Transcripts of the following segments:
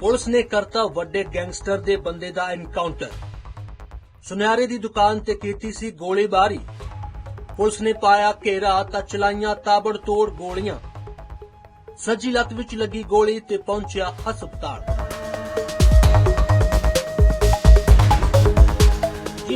Police ਨੇ ਕਰਤਾ ਵੱਡੇ ਗੈਂਗਸਟਰ ਦੇ ਬੰਦੇ ਦਾ ਐਨਕਾਊਂਟਰ ਸੁਨਿਆਰੇ ਦੀ ਦੁਕਾਨ ਤੇ ਕੀਤੀ ਸੀ ਗੋਲੀਬਾਰੀ। ਪੁਲਿਸ ਨੇ ਪਾਇਆ ਘੇਰਾ ਤਾਂ ਚਲਾਈਆਂ ਤਾਬੜਤੋੜ ਗੋਲੀਆਂ। ਸੱਜੀ ਲੱਤ ਵਿੱਚ ਲੱਗੀ ਗੋਲੀ ਤੇ ਪਹੁੰਚਿਆ ਹਸਪਤਾਲ।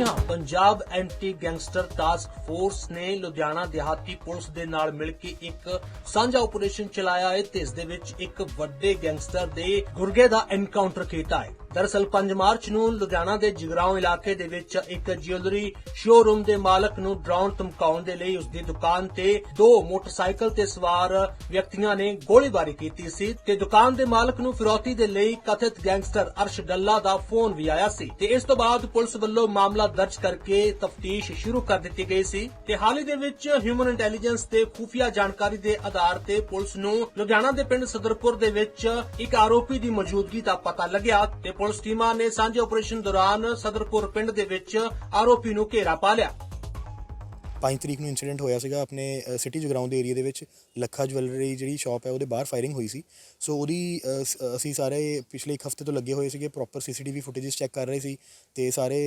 ਜੀ ਹਾਂ Punjab anti gangster task force ਨੇ ਲੁਧਿਆਣਾ ਦਿਹਾਤੀ ਪੁਲਿਸ ਦੇ ਨਾਲ ਮਿਲ ਕੇ ਇੱਕ ਸਾਂਝਾ ਆਪਰੇਸ਼ਨ ਚਲਾਇਆ ਹੈ ਤੇ ਇਸ ਦੇ ਵਿੱਚ ਇੱਕ ਵੱਡੇ ਗੈਂਗਸਟਰ ਦੇ ਗੁਰਗੇ ਦਾ ਐਨਕਾਊਂਟਰ ਕੀਤਾ ਹੈ। ਦਰਅਸਲ 5 ਮਾਰਚ ਨੂੰ ਲੁਧਿਆਣਾ ਦੇ ਜਗਰਾਉਂ ਇਲਾਕੇ ਦੇ ਵਿੱਚ ਇੱਕ ਜਿਊਲਰੀ ਸ਼ੋਰੂਮ ਦੇ ਮਾਲਕ ਨੂੰ ਡਰਾਉਣ ਧਮਕਾਉਣ ਦੇ ਲਈ ਉਸ ਦੀ ਦੁਕਾਨ ਤੇ ਦੋ ਮੋਟਰਸਾਈਕਲ ਤੇ ਸਵਾਰ ਵਿਅਕਤੀਆਂ ਨੇ ਗੋਲੀਬਾਰੀ ਕੀਤੀ ਸੀ ਤੇ ਦੁਕਾਨ ਦੇ ਮਾਲਕ ਨੂੰ ਫਿਰੌਤੀ ਦੇ ਲਈ ਕਥਿਤ ਗੈਂਗਸਟਰ ਅਰਸ਼ ਡੱਲਾ ਦਾ ਫੋਨ ਵੀ ਆਇਆ ਸੀ ਤੇ ਇਸ ਤੋਂ ਬਾਅਦ ਪੁਲਿਸ ਵੱਲੋਂ ਮਾਮਲਾ ਦਰਜ ਕਰਕੇ ਤਫਤੀਸ਼ ਸ਼ੁਰੂ ਕਰ ਦਿੱਤੀ ਗਈ ਸੀ ਤੇ ਹਾਲ ਹੀ ਦੇ ਵਿੱਚ ਹਿਊਮਨ ਇੰਟੈਲੀਜੈਂਸ ਤੇ ਖੁਫੀਆ ਜਾਣਕਾਰੀ ਦੇ ਆਧਾਰ ਤੇ ਪੁਲਿਸ ਨੂੰ ਲੁਧਿਆਣਾ ਦੇ ਪਿੰਡ ਸਦਰਪੁਰ ਦੇ ਵਿੱਚ ਇੱਕ ਆਰੋਪੀ ਦੀ ਮੌਜੂਦਗੀ ਦਾ ਪਤਾ ਲੱਗਿਆ ਤੇ ਪੁਲਿਸ ਟੀਮਾਂ ਨੇ ਸਾਂਝੇ ਆਪਰੇਸ਼ਨ ਦੌਰਾਨ ਸਦਰਪੁਰ ਪਿੰਡ ਦੇ ਵਿੱਚ ਆਰੋਪੀ ਨੂੰ ਘੇਰਾ ਪਾ ਲਿਆ। 5 ਤਰੀਕ ਨੂੰ ਇਨਸੀਡੈਂਟ ਹੋਇਆ ਸੀਗਾ ਆਪਣੇ ਸਿਟੀ ਜਗਰਾਉਂ ਦੇ ਏਰੀਆ ਦੇ ਵਿੱਚ। ਲੱਖਾ ਜਵੈਲਰੀ ਜਿਹੜੀ ਸ਼ਾਪ ਹੈ, ਉਹਦੇ ਬਾਹਰ ਫਾਇਰਿੰਗ ਹੋਈ ਸੀ। ਸੋ ਉਹਦੀ ਅਸੀਂ ਸਾਰੇ ਪਿਛਲੇ ਇੱਕ ਹਫ਼ਤੇ ਤੋਂ ਲੱਗੇ ਹੋਏ ਸੀਗੇ ਪ੍ਰੋਪਰ ਸੀਸੀਟੀਵੀ ਫੁਟੇजेस ਚੈੱਕ ਕਰ ਰਹੇ ਸੀ। ਤੇ ਸਾਰੇ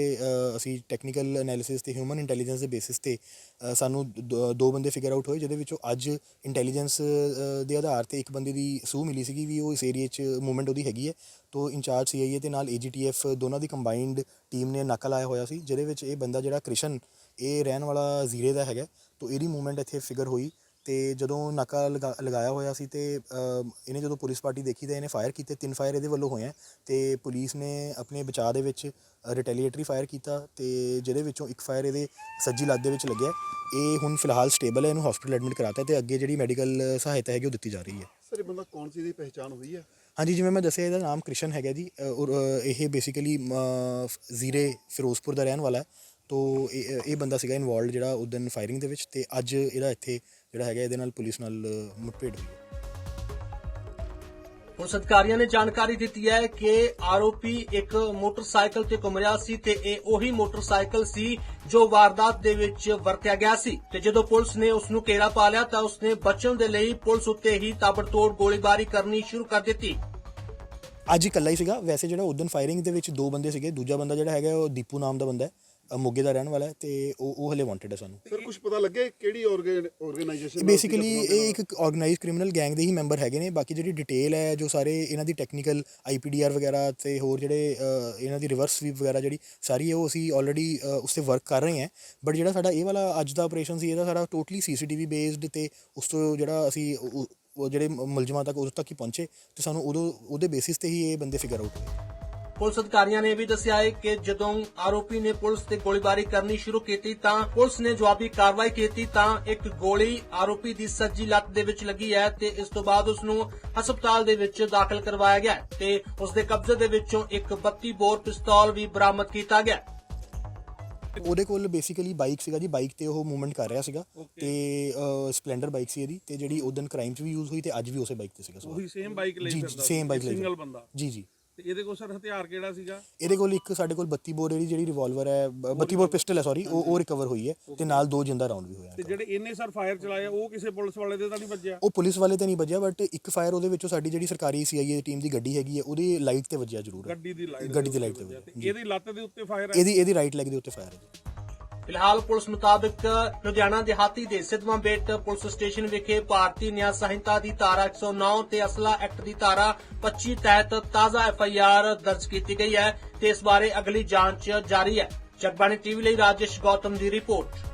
ਅਸੀਂ ਟੈਕਨੀਕਲ ਐਨਾਲਿਸਿਸ ਤੇ ਹਿਊਮਨ ਇੰਟੈਲੀਜੈਂਸ ਦੇ ਬੇਸਿਸ ਤੇ ਸਾਨੂੰ ਦੋ ਬੰਦੇ ਫਿਗਰ ਆਊਟ ਹੋਏ, ਜਿਹਦੇ ਵਿੱਚੋਂ ਅੱਜ ਇੰਟੈਲੀਜੈਂਸ ਦੇ ਆਧਾਰ ਤੇ ਇੱਕ ਬੰਦੇ ਦੀ ਸੂਹ ਮਿਲੀ ਸੀਗੀ ਵੀ ਉਹ ਇਸ ਏਰੀਆ 'ਚ ਮੂਵਮੈਂਟ ਉਹਦੀ ਹੈਗੀ ਹੈ। ਤੋਂ ਇੰਚਾਰਜ ਸੀਆਈਏ ਤੇ ਨਾਲ ਏਜੀਟੀਐਫ ਦੋਨਾਂ ਦੀ ਕੰਬਾਈਨਡ ਟੀਮ ਨੇ ਨਾਕਾ ਲਾਇਆ ਹੋਇਆ ਸੀ, ਜਿਹਦੇ ਵਿੱਚ ਇਹ ਬੰਦਾ ਜਿਹੜਾ ਕ੍ਰਿਸ਼ਨ, ਇਹ ਰਹਿਣ ਵਾਲਾ ਜ਼ੀਰੇ ਦਾ ਹੈਗਾ। ਤੋ ਇਹਦੀ ਮੂਵਮੈਂਟ ਇੱਥੇ ਫਿਗਰ ਹੋਈ ਤੇ ਜਦੋਂ ਨਾਕਾ ਲਗਾ- ਲਗਾਇਆ ਹੋਇਆ ਸੀ ਤੇ ਇਹਨੇ ਜਦੋਂ ਪੁਲਿਸ ਪਾਰਟੀ ਦੇਖੀ ਤਾਂ ਇਹਨੇ ਫਾਇਰ ਕੀਤੇ, ਤਿੰਨ ਫਾਇਰ ਇਹਦੇ ਵੱਲੋਂ ਹੋਏ ਆ ਤੇ ਪੁਲਿਸ ਨੇ ਆਪਣੇ ਬਚਾਅ ਦੇ ਵਿੱਚ ਰਿਟੈਲੀਏਟਰੀ ਫਾਇਰ ਕੀਤਾ ਤੇ ਜਿਹਦੇ ਵਿੱਚੋਂ ਇੱਕ ਫਾਇਰ ਇਹਦੇ ਸੱਜੀ ਲੱਤ ਦੇ ਵਿੱਚ ਲੱਗਿਆ। ਇਹ ਹੁਣ ਫਿਲਹਾਲ ਸਟੇਬਲ ਹੈ, ਇਹਨੂੰ ਹਸਪੀਟਲ ਐਡਮਿਟ ਕਰਾਤਾ ਤੇ ਅੱਗੇ ਜਿਹੜੀ ਮੈਡੀਕਲ ਸਹਾਇਤਾ ਹੈਗੀ ਉਹ ਦਿੱਤੀ ਜਾ ਰਹੀ ਹੈ। ਸਰ ਇਹ ਬੰਦਾ ਕੌਣ ਸੀ ਦੀ ਪਹਿਚਾਣ ਹੋਈ ਹੈ ਹਾਂਜੀ ਜਿਵੇਂ ਮੈਂ ਦੱਸਿਆ ਇਹਦਾ ਨਾਮ ਕ੍ਰਿਸ਼ਨ ਹੈਗਾ ਜੀ। ਅ, ਔਰ ਅ, ਇਹ ਬੇਸਿਕਲੀ ਜ਼ੀਰੇ ਫਿਰੋਜ਼ਪੁਰ ਦਾ ਰਹਿਣ ਵਾਲਾ ਹੈ। ਤੋ ਇਹ ਇਹ ਬੰਦਾ ਸੀਗਾ ਇਨਵੋਲਡ ਜਿਹੜਾ ਉਸ ਦਿਨ ਫਾਇਰਿੰਗ ਦੇ ਵਿੱਚ ਤੇ ਅੱਜ ਇਹਦਾ ਇੱਥੇ ਜਿਹੜਾ ਹੈਗਾ ਇਹਦੇ ਨਾਲ ਪੁਲਿਸ ਨਾਲ ਅ, ਮੁੱਠਭੇੜ ਹੋਈ ਹੈ। ਪੁਲਿਸ ਅਧਿਕਾਰੀਆਂ ਨੇ ਜਾਣਕਾਰੀ ਦਿੱਤੀ ਹੈ ਕਿ ਆਰੋਪੀ ਇੱਕ ਮੋਟਰਸਾਈਕਲ ਤੇ ਘੁੰਮ ਰਿਹਾ ਸੀ ਤੇ ਇਹ ਉਹੀ ਮੋਟਰਸਾਈਕਲ ਸੀ ਜੋ ਵਾਰਦਾਤ ਦੇ ਵਿੱਚ ਵਰਤਿਆ ਗਿਆ ਸੀ। ਤੇ ਜਦੋਂ ਪੁਲਿਸ ਨੇ ਉਸ ਨੂੰ ਘੇਰਾ ਪਾ ਲਿਆ ਤਾਂ ਉਸਨੇ ਬਚਣ ਦੇ ਲਈ ਪੁਲਿਸ ਉੱਤੇ ਹੀ ਤਾਬੜਤੋੜ ਗੋਲੀਬਾਰੀ ਕਰਨੀ ਸ਼ੁਰੂ ਕਰ ਦਿੱਤੀ। ਅੱਜ ਇਕੱਲਾ ਹੀ ਸੀਗਾ। ਵੈਸੇ ਜਿਹੜਾ ਉਸ ਫਾਇਰਿੰਗ ਦੇ ਵਿੱਚ ਦੋ ਬੰਦੇ ਸੀਗੇ, ਦੂਜਾ ਬੰਦਾ ਜਿਹੜਾ ਹੈਗਾ, ਉਹ ਦੀਪੂ ਨਾਮ ਦਾ ਬੰਦਾ ਹੈ। ਅ, ਮੋਗੇ ਦਾ ਰਹਿਣ ਵਾਲਾ ਹੈ ਤੇ ਉਹ ਉਹ ਹਲੇ ਵਾਂਟਡ ਹੈ ਸਾਨੂੰ। ਸਰ ਕੁਝ ਪਤਾ ਲੱਗੇ ਕਿਹੜੀ ਆਰਗੇਨਾਈਜੇਸ਼ਨ ਬੇਸਿਕਲੀ ਇਹ ਇੱਕ ਆਰਗੇਨਾਈਜ਼ਡ ਕ੍ਰਿਮੀਨਲ ਗੈਂਗ ਦੇ ਹੀ ਮੈਂਬਰ ਹੈਗੇ ਨੇ। ਬਾਕੀ ਜਿਹੜੀ ਡਿਟੇਲ ਹੈ ਜੋ ਸਾਰੇ ਇਹਨਾਂ ਦੀ ਟੈਕਨੀਕਲ ਆਈਪੀਡੀਆਰ ਵਗੈਰਾ ਤੇ ਹੋਰ ਜਿਹੜੇ ਅ, ਇਹਨਾਂ ਦੀ ਰਿਵਰਸ ਸਵੀਪ ਵਗੈਰਾ ਜਿਹੜੀ ਸਾਰੀ ਉਹ ਅਸੀਂ ਆਲਰੇਡੀ ਉਸ ਤੇ ਵਰਕ ਕਰ ਰਹੇ ਹਾਂ। ਬਟ ਜਿਹੜਾ ਸਾਡਾ ਇਹ ਵਾਲਾ ਅੱਜ ਦਾ ਆਪਰੇਸ਼ਨ ਸੀ ਇਹਦਾ ਸਾਡਾ ਟੋਟਲੀ ਸੀਸੀਟੀਵੀ ਬੇਸਡ ਤੇ ਉਸ ਤੋਂ ਜਿਹੜਾ ਅਸੀਂ ਉਹ- ਉਹ ਜਿਹੜੇ ਮੁਲਜ਼ਮਾਂ ਤੱਕ ਉਦੋਂ ਤੱਕ ਹੀ ਪਹੁੰਚੇ ਤੇ ਸਾਨੂੰ ਉਦੋਂ ਉਹਦੇ ਬੇਸਿਸ ਤੇ ਹੀ ਇਹ ਬੰਦੇ ਫਿਗਰ ਆਊਟ ਹੋਏ। ਪੁਲਿਸ ਅਧਿਕਾਰੀਆਂ ਨੇ ਵੀ ਦੱਸਿਆ ਹੈ ਕਿ ਜਦੋਂ ਆਰੋਪੀ ਨੇ ਪੁਲਿਸ ਤੇ ਗੋਲੀਬਾਰੀ ਕਰਨੀ ਸ਼ੁਰੂ ਕੀਤੀ ਤਾਂ ਪੁਲਿਸ ਨੇ ਜਵਾਬੀ ਕਾਰਵਾਈ ਕੀਤੀ ਤਾਂ ਇੱਕ ਗੋਲੀ ਆਰੋਪੀ ਦੀ ਸੱਜੀ ਲੱਤ ਦੇ ਵਿੱਚ ਲੱਗੀ ਹੈ ਤੇ ਇਸ ਤੋਂ ਬਾਅਦ ਉਸ ਨੂੰ ਹਸਪਤਾਲ ਦੇ ਵਿੱਚ ਦਾਖਲ ਕਰਵਾਇਆ ਗਿਆ ਤੇ ਉਸ ਦੇ ਕਬਜ਼ੇ ਦੇ ਵਿੱਚੋਂ ਇੱਕ 32 ਬੋਰ ਪਿਸਤੌਲ ਵੀ ਬਰਾਮਦ ਕੀਤਾ ਗਿਆ। ਉਹਦੇ ਕੋਲ ਬੇਸਿਕਲੀ ਬਾਈਕ ਸੀਗਾ ਜੀ ਬਾਈਕ ਤੇ ਉਹ ਮੂਵਮੈਂਟ ਕਰ ਰਿਹਾ ਸੀਗਾ ਤੇ ਸਪਲੈਂਡਰ ਬਾਈਕ ਸੀ ਇਹਦੀ ਤੇ ਜਿਹੜੀ ਉਦੋਂ ਕ੍ਰਾਈਮ 'ਚ ਵੀ ਯੂਜ਼ ਹੋਈ ਤੇ ਅੱਜ ਵੀ ਉਸੇ ਬਾਈਕ ਤੇ ਸੀਗਾ ਉਹੀ ਸੇਮ ਬਾਈਕ ਲਈ ਜੀ ਫਿਰਦਾ ਸੇਮ ਬਾਈਕ ਲਈ ਸਿੰਗਲ ਬੰਦਾ। ਜੀ ਜੀ। ਤੇ ਇਹਦੇ ਕੋਲ ਸਰ ਹਥਿਆਰ ਕਿਹੜਾ ਸੀਗਾ? ਇਹਦੇ ਕੋਲ ਇੱਕ ਸਾਡੇ ਕੋਲ 32 ਬੋਰ ਦੀ ਜਿਹੜੀ ਰਿਵਾਲਵਰ ਹੈ ਬ- 32 ਬੋਰ ਪਿਸਟਲ ਹੈ ਸੌਰੀ ਉਹ ਉਹ ਰਿਕਵਰ ਹੋਈ ਹੈ ਤੇ ਨਾਲ ਦੋ ਜਿੰਦਾ ਰਾਉਂਡ ਵੀ ਹੋਇਆ ਤੇ ਜਿਹੜੇ ਇਹਨੇ ਸਰ ਫਾਇਰ ਚਲਾਇਆ ਉਹ ਕਿਸੇ ਪੁਲਿਸ ਵਾਲੇ ਦੇ ਤਾਂ ਨਹੀਂ ਵੱਜਿਆ? ਉਹ ਪੁਲਿਸ ਵਾਲੇ ਤੇ ਨਹੀਂ ਵੱਜਿਆ ਬਟ ਇੱਕ ਫਾਇਰ ਉਹਦੇ ਵਿੱਚੋਂ ਸਾਡੀ ਜਿਹੜੀ ਸਰਕਾਰੀ ਸੀਆਈਏ ਟੀਮ ਦੀ ਗੱਡੀ ਹੈਗੀ ਹੈ ਉਹਦੀ ਲਾਈਟ ਤੇ ਵੱਜਿਆ ਜ਼ਰੂਰ। ਗੱਡੀ ਦੀ ਲਾਈਟ ਗੱਡੀ ਦੀ ਲਾਈਟ ਤੇ ਵੱਜਿਆ ਇਹਦੀ ਲੱਤ ਦੇ ਉੱਤੇ ਫਾਇਰ ਹੈ? ਇਹਦੀ ਇਹਦੀ ਰਾਈਟ ਲੈਗ ਦੇ ਉੱਤੇ ਫਾਇਰ ਹੈ ਫਿਲਹਾਲ ਪੁਲਿਸ ਮੁਤਾਬਕ ਲੁਧਿਆਣਾ, ਦਿਹਾਤੀ ਦੇ ਸਿੱਧਵਾਂ ਬੇਟ ਪੁਲਿਸ ਸਟੇਸ਼ਨ ਵਿਖੇ ਭਾਰਤੀ ਨਿਆਂ ਸੰਹਿਤਾ ਦੀ ਧਾਰਾ 109 ਤੇ ਅਸਲਾ ਐਕਟ ਦੀ ਧਾਰਾ 25 ਤਹਿਤ ਤਾਜ਼ਾ ਐਫਆਈਆਰ ਦਰਜ ਕੀਤੀ ਗਈ ਹੈ ਤੇ ਇਸ ਬਾਰੇ ਅਗਲੀ ਜਾਂਚ ਜਾਰੀ ਹੈ। ਜਗਬਾਣੀ ਟੀਵੀ ਲਈ ਰਾਜੇਸ਼ ਗੌਤਮ ਦੀ ਰਿਪੋਰਟ।